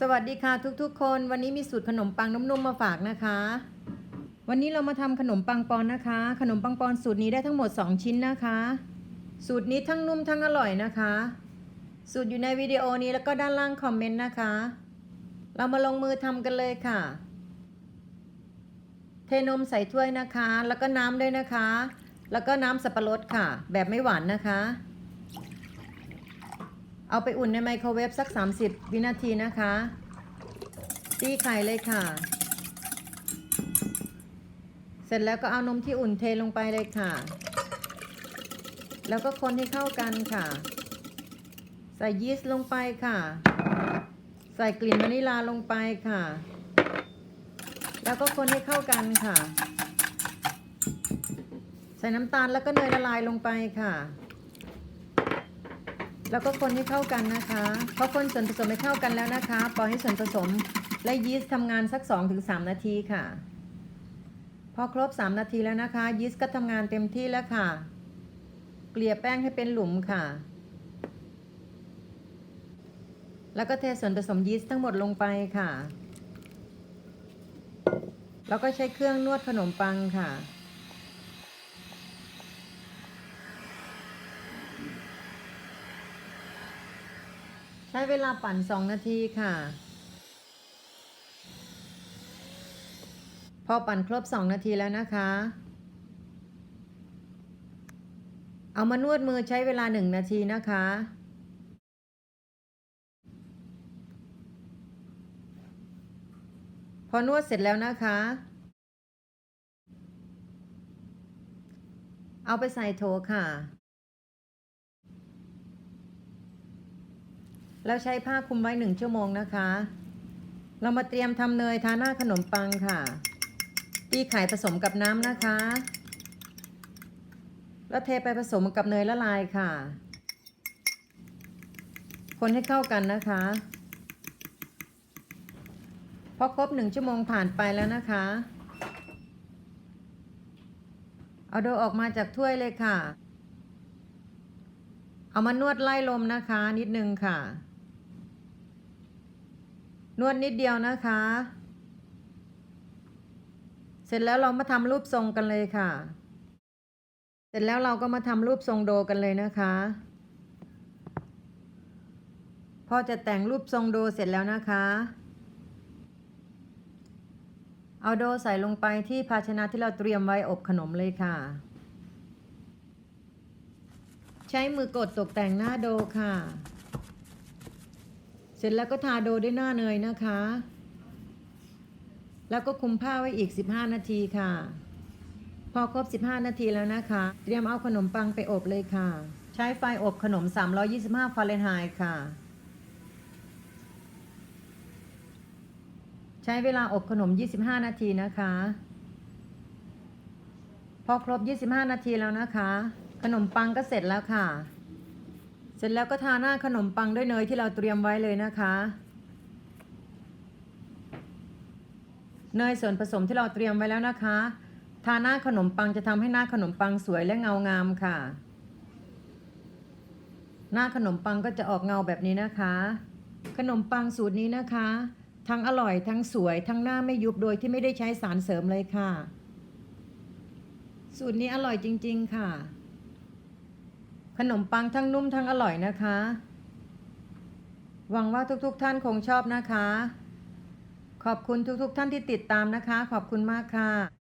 สวัสดีค่ะทุกๆ คนวันนี้มีสูตรขนมปังนุ่มๆมาฝากนะคะ วันนี้เรามาทำขนมปังปอนนะคะ ขนมปังปอนสูตรนี้ได้ทั้งหมด 2 ชิ้นนะคะ สูตรนี้ทั้งนุ่มทั้งอร่อยนะคะ สูตรอยู่ในวิดีโอนี้แล้วก็ด้านล่างคอมเมนต์นะคะ เรามาลงมือทำกันเลยค่ะ เทนมใส่ถ้วยนะคะ แล้วก็น้ำด้วยนะคะ แล้วก็น้ำสับปะรดค่ะ แบบไม่หวานนะคะ เอาไปอุ่นในไมโครเวฟสัก 30 วินาทีนะคะ ตีไข่เลยค่ะ เสร็จแล้วก็เอานมที่อุ่นเทลงไปเลยค่ะ แล้วก็คนให้เข้ากันค่ะ ใส่ยีสต์ลงไปค่ะ ใส่กลิ่นวานิลาลงไปค่ะ แล้วก็คนให้เข้ากันค่ะ ใส่น้ำตาลแล้วก็เนยละลายลงไปค่ะ แล้วก็คนให้เข้ากันนะคะพอคนส่วนผสมให้เข้ากันแล้วนะคะ ปล่อยให้ส่วนผสมและยีสต์ทำงานสัก 2-3 นาทีค่ะ พอครบ 3 นาทีแล้วนะคะ ยีสต์ก็ทำงานเต็มที่แล้วค่ะ เกลี่ยแป้งให้เป็นหลุมค่ะ แล้วก็เทส่วนผสมยีสต์ทั้งหมดลงไปค่ะ แล้วก็ใช้เครื่องนวดขนมปังค่ะ ใช้เวลาปั่น 2 นาทีค่ะ พอปั่นครบ 2 นาทีแล้วนะคะ เอามานวดมือใช้เวลา 1 นาทีนะคะพอนวดเสร็จแล้วนะคะ เอาไปใส่โถค่ะ แล้วใช้ผ้าคลุมไว้หนึ่งชั่วโมงนะคะ เรามาเตรียมทำเนยทาหน้าขนมปังค่ะ ตีไข่ผสมกับน้ำนะคะ แล้วเทไปผสมกับเนยละลายค่ะ คนให้เข้ากันนะคะพอครบหนึ่งชั่วโมงผ่านไปแล้วนะคะ เอาโดออกมาจากถ้วยเลยค่ะเอามานวดไล่ลมนะคะนิดนึงค่ะ นวดนิดเดียวนะคะ เสร็จแล้วเรามาทำรูปทรงกันเลยค่ะ เสร็จแล้วเราก็มาทำรูปทรงโดกันเลยนะคะพอจะแต่งรูปทรงโดเสร็จแล้วนะคะ เอาโดใส่ลงไปที่ภาชนะที่เราเตรียมไว้อบขนมเลยค่ะ ใช้มือกดตกแต่งหน้าโดค่ะ สร็จแล้วก็ทาโดด้วยหน้าเนยนะคะ แล้วก็คลุมผ้าไว้อีก 15 นาทีค่ะ พอครบ 15 นาทีแล้วนะคะ เตรียมเอาขนมปังไปอบเลยค่ะ ใช้ไฟอบขนม 325 ฟาเรนไฮต์ค่ะ ใช้เวลาอบขนม 25 นาทีนะคะ พอครบ 25 นาทีแล้วนะคะ ขนมปังก็เสร็จแล้วค่ะ สร็จแล้วก็ทาหน้าขนมปังด้วยเนยที่เราเตรียมไว้เลยนะคะ เนยส่วนผสมที่เราเตรียมไว้แล้วนะคะ ทาหน้าขนมปังจะทำให้หน้าขนมปังสวยและเงางามค่ะ หน้าขนมปังก็จะออกเงาแบบนี้นะคะ ขนมปังสูตรนี้นะคะ ทั้งอร่อยทั้งสวยทั้งหน้าไม่ยุบโดยที่ไม่ได้ใช้สารเสริมเลยค่ะ สูตรนี้อร่อยจริง ๆ ค่ะ ขนมปังทั้งนุ่มทั้งอร่อยนะคะ หวังว่าทุกๆท่านคงชอบนะคะ ขอบคุณทุกๆท่านที่ติดตามนะคะ ขอบคุณมากค่ะ